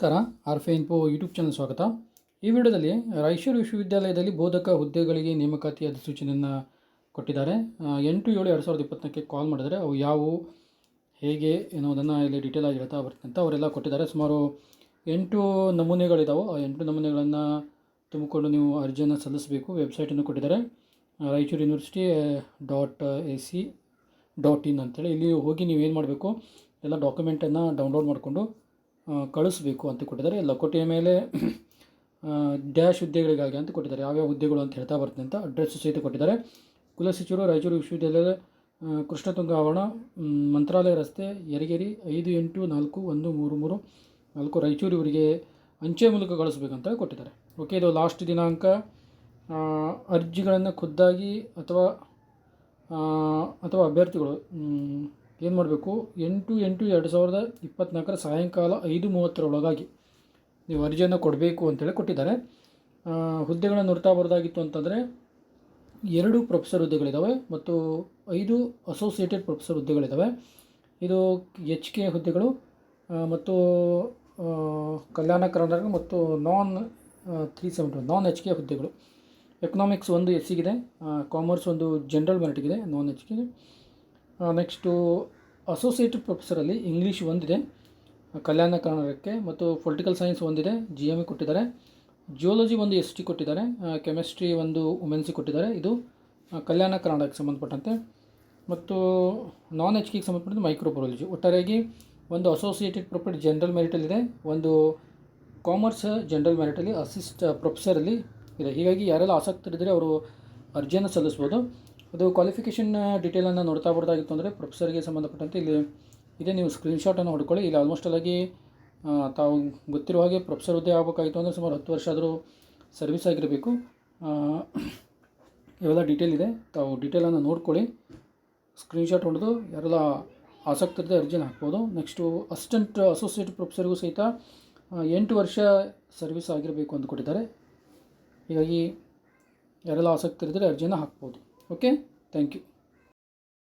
ನಮಸ್ಕಾರ, ಆರ್ಫೆ info YouTube channel ಸ್ವಾಗತ. ಈ ವಿಡಿಯೋದಲ್ಲಿ ರಾಯಚೂರು ವಿಶ್ವವಿದ್ಯಾಲಯದಲ್ಲಿ ಬೋಧಕ ಹುದ್ದೆಗಳಿಗೆ ನೇಮಕಾತಿ ಅಧಿಸೂಚನೆಯನ್ನು ಕೊಟ್ಟಿದ್ದಾರೆ. ಎಂಟು ಏಳು ಎರಡು ಸಾವಿರದ ಇಪ್ಪತ್ತಕ್ಕೆ ಕಾಲ್ ಮಾಡಿದರೆ ಅವು ಯಾವುವು, ಹೇಗೆ ಎನ್ನುವುದನ್ನು ಇಲ್ಲಿ ಡೀಟೇಲ್ ಆಗಿ ಹೇಳ್ತಾ ಬರ್ತೀನಿ ಅಂತ ಅವರೆಲ್ಲ ಕೊಟ್ಟಿದ್ದಾರೆ. ಸುಮಾರು ಎಂಟು ನಮೂನೆಗಳಿದ್ದಾವೆ ಆ ಎಂಟು ನಮೂನೆಗಳನ್ನು ತುಂಬಿಕೊಂಡು ನೀವು ಅರ್ಜಿಯನ್ನು ಸಲ್ಲಿಸಬೇಕು. ವೆಬ್ಸೈಟನ್ನು ಕೊಟ್ಟಿದ್ದಾರೆ. Raichur university dot A C dot in ಅಂತೇಳಿ ಇಲ್ಲಿ ಹೋಗಿ ನೀವು ಏನು ಮಾಡಬೇಕು, ಎಲ್ಲ ಡಾಕ್ಯುಮೆಂಟನ್ನು ಡೌನ್ಲೋಡ್ ಮಾಡಿಕೊಂಡು ಕಳಿಸ್ಬೇಕು ಅಂತ ಕೊಟ್ಟಿದ್ದಾರೆ. ಲಕೋಟೆಯ ಮೇಲೆ ಡ್ಯಾಶ್ ಹುದ್ದೆಗಳಿಗಾಗಿ ಅಂತ ಕೊಟ್ಟಿದ್ದಾರೆ. ಯಾವ್ಯಾವ ಹುದ್ದೆಗಳು ಅಂತ ಹೇಳ್ತಾ ಬರ್ತದೆ ಅಂತ ಅಡ್ರೆಸ್ ಸಹಿತ ಕೊಟ್ಟಿದ್ದಾರೆ. ಕುಲಸಚಿವರು ರಾಯಚೂರು ವಿಶ್ವವಿದ್ಯಾಲಯದ ಕೃಷ್ಣತುಂಗ ಆವರಣ ಮಂತ್ರಾಲಯ ರಸ್ತೆ, ಯರಗೇರಿ ಐದು ಎಂಟು ನಾಲ್ಕು ಒಂದು ಮೂರು ಮೂರು ನಾಲ್ಕು ರಾಯಚೂರು ಇವರಿಗೆ ಅಂಚೆ ಮೂಲಕ ಕಳಿಸ್ಬೇಕಂತ ಕೊಟ್ಟಿದ್ದಾರೆ. ಓಕೆ ಇದು ಲಾಸ್ಟ್ ದಿನಾಂಕ. ಅರ್ಜಿಗಳನ್ನು ಖುದ್ದಾಗಿ ಅಥವಾ ಅಥವಾ ಅಭ್ಯರ್ಥಿಗಳು ಏನು ಮಾಡಬೇಕು? ಎಂಟು ಎಂಟು ಎರಡು ಸಾವಿರದ ಇಪ್ಪತ್ತ್ನಾಲ್ಕರ ಸಾಯಂಕಾಲ ಐದು ಮೂವತ್ತರೊಳಗಾಗಿ ನೀವು ಅರ್ಜಿಯನ್ನು ಕೊಡಬೇಕು ಅಂತೇಳಿ ಕೊಟ್ಟಿದ್ದಾರೆ. ಹುದ್ದೆಗಳನ್ನು ನೋಡ್ತಾ ಬರೋದಾಗಿತ್ತು ಅಂತಂದರೆ ಎರಡು ಪ್ರೊಫೆಸರ್ ಹುದ್ದೆಗಳಿದ್ದಾವೆ ಮತ್ತು ಐದು ಅಸೋಸಿಯೇಟೆಡ್ ಪ್ರೊಫೆಸರ್ ಹುದ್ದೆಗಳಿದ್ದಾವೆ ಇದು ಎಚ್ ಕೆ ಹುದ್ದೆಗಳು ಮತ್ತು ಕಲ್ಯಾಣ ಕರ್ನಾಟಕ ಮತ್ತು non three seventy non H K ಹುದ್ದೆಗಳು. ಎಕನಾಮಿಕ್ಸ್ ಒಂದು ಎಸ್ಸಿಗಿದೆ ಕಾಮರ್ಸ್ ಒಂದು general ಮೆರಿಟ್ಗಿದೆ non H K next associate ಪ್ರೊಫೆಸರಲ್ಲಿ English ಒಂದಿದೆ ಕಲ್ಯಾಣ ಕನ್ನಡಕ್ಕೆ ಮತ್ತು ಪೊಲಿಟಿಕಲ್ ಸೈನ್ಸ್ ಒಂದಿದೆ ಜಿ ಎಂ ಇ ಕೊಟ್ಟಿದ್ದಾರೆ. ಜಿಯೋಲಜಿ ಒಂದು ಎಸ್ ಟಿ ಕೊಟ್ಟಿದ್ದಾರೆ ಕೆಮಿಸ್ಟ್ರಿ ಒಂದು ವುಮೆನ್ಸಿ ಕೊಟ್ಟಿದ್ದಾರೆ. ಇದು ಕಲ್ಯಾಣ ಕರ್ನಾಟಕಕ್ಕೆ ಸಂಬಂಧಪಟ್ಟಂತೆ. ಮತ್ತು ನಾನ್ ಎಚ್ ಕೆಗೆ ಸಂಬಂಧಪಟ್ಟಂತೆ ಮೈಕ್ರೋಬಯಾಲಜಿ ಒಟ್ಟಾರೆಯಾಗಿ ಒಂದು ಅಸೋಸಿಯೇಟೆಡ್ ಪ್ರೊಫೆಟ್ ಜನರಲ್ ಮೆರಿಟಲ್ಲಿದೆ ಒಂದು ಕಾಮರ್ಸ್ ಜನರಲ್ ಮೆರಿಟಲ್ಲಿ ಅಸಿಸ್ಟ್ ಪ್ರೊಫೆಸರಲ್ಲಿ ಇದೆ. ಹೀಗಾಗಿ ಯಾರೆಲ್ಲ ಆಸಕ್ತರಿದ್ದರೆ, ಅವರು ಅರ್ಜಿಯನ್ನು ಸಲ್ಲಿಸ್ಬೋದು. ಅದು ಕ್ವಾಲಿಫಿಕೇಷನ್ ಡೀಟೇಲನ್ನು ನೋಡ್ತಾ ಬರ್ದಾಗಿತ್ತು ಅಂದರೆ ಪ್ರೊಫೆಸರ್ಗೆ ಸಂಬಂಧಪಟ್ಟಂತೆ ಇಲ್ಲಿ ಇದೇ. ನೀವು ಸ್ಕ್ರೀನ್ಶಾಟನ್ನು ಹೊಡ್ಕೊಳ್ಳಿ. ಇಲ್ಲಿ ಆಲ್ಮೋಸ್ಟ್ ಆ, ತಾವು ಗೊತ್ತಿರೋ ಹಾಗೆ ಪ್ರೊಫೆಸರ್ ಹುದ್ದೆ ಆಗಬೇಕಾಗಿತ್ತು ಅಂದರೆ ಸುಮಾರು ಹತ್ತು ವರ್ಷ ಆದರೂ ಸರ್ವಿಸ್ ಆಗಿರಬೇಕು. ಇವೆಲ್ಲ ಡೀಟೇಲ್ ಇದೆ. ತಾವು ಡೀಟೇಲನ್ನು ನೋಡ್ಕೊಳ್ಳಿ. ಸ್ಕ್ರೀನ್ಶಾಟ್ ಹೊಡೆದು ಯಾರೆಲ್ಲ ಆಸಕ್ತರಿದ್ದ ಅರ್ಜಿನ ಹಾಕ್ಬೋದು. ನೆಕ್ಸ್ಟು ಅಸಿಸ್ಟೆಂಟ್ ಅಸೋಸಿಯೇಟ್ ಪ್ರೊಫೆಸರ್ಗೂ ಸಹಿತ ಎಂಟು ವರ್ಷ ಸರ್ವಿಸ್ ಆಗಿರಬೇಕು ಅಂತ ಕೊಟ್ಟಿದ್ದಾರೆ ಹೀಗಾಗಿ ಯಾರೆಲ್ಲ ಆಸಕ್ತರಿದ್ದರೆ ಅರ್ಜಿನ ಹಾಕ್ಬೋದು. Okay thank you